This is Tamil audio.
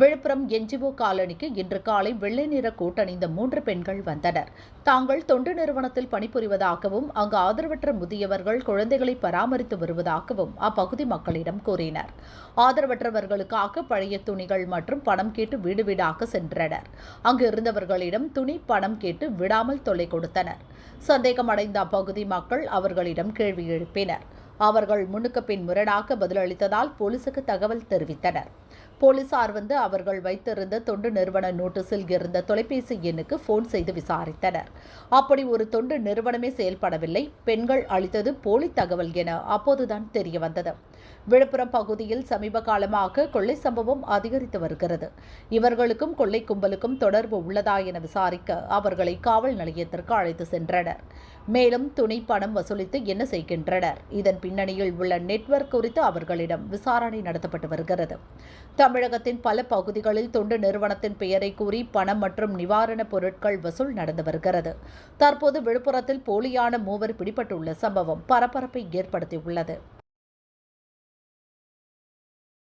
விழுப்புரம் என்ஜிஓ காலனிக்கு இன்று காலை வெள்ளை நிற கூட்டணிந்த மூன்று பெண்கள் வந்தனர். தாங்கள் தொண்டு நிறுவனத்தில் பணிபுரிவதாகவும் அங்கு ஆதரவற்ற முதியவர்கள் குழந்தைகளை பராமரித்து வருவதாகவும் அப்பகுதி மக்களிடம் கூறினர். ஆதரவற்றவர்களுக்காக பழைய துணிகள் மற்றும் பணம் கேட்டு வீடு வீடாக சென்றனர். அங்கு இருந்தவர்களிடம் துணி பணம் கேட்டு விடாமல் தொல்லை கொடுத்தனர். சந்தேகமடைந்த அப்பகுதி மக்கள் அவர்களிடம் கேள்வி எழுப்பினர். அவர்கள் முன்னுக்கு பின் முரணாக பதிலளித்ததால் போலீசுக்கு தகவல் தெரிவித்தனர். போலீசார் வந்து அவர்கள் வைத்திருந்த தொண்டு நிறுவன நோட்டீஸில் இருந்த தொலைபேசி எண்ணுக்கு போன் செய்து விசாரித்தனர். அப்படி ஒரு தொண்டு நிறுவனமே செயல்படவில்லை. பெண்கள் அளித்தது போலி தகவல் என அப்போதுதான் தெரிய வந்தது. விழுப்புரம் பகுதியில் சமீப காலமாக கொள்ளை சம்பவம் அதிகரித்து வருகிறது. இவர்களுக்கும் கொள்ளை கும்பலுக்கும் தொடர்பு உள்ளதா என விசாரிக்க அவர்களை காவல் நிலையத்திற்கு அழைத்து சென்றனர். மேலும் துணை பணம் வசூலித்து என்ன செய்கின்றனர்? இதன் பின்னணியில் உள்ள நெட்வொர்க் குறித்து அவர்களிடம் விசாரணை நடத்தப்பட்டு வருகிறது. தமிழகத்தின் பல பகுதிகளில் தொண்டு நிறுவனத்தின் பெயரை கூறி பணம் மற்றும் நிவாரணப் பொருட்கள் வசூல் நடந்து வருகிறது. தற்போது விழுப்புரத்தில் போலியான மூவர் பிடிபட்டுள்ள சம்பவம் பரபரப்பை ஏற்படுத்தியுள்ளது.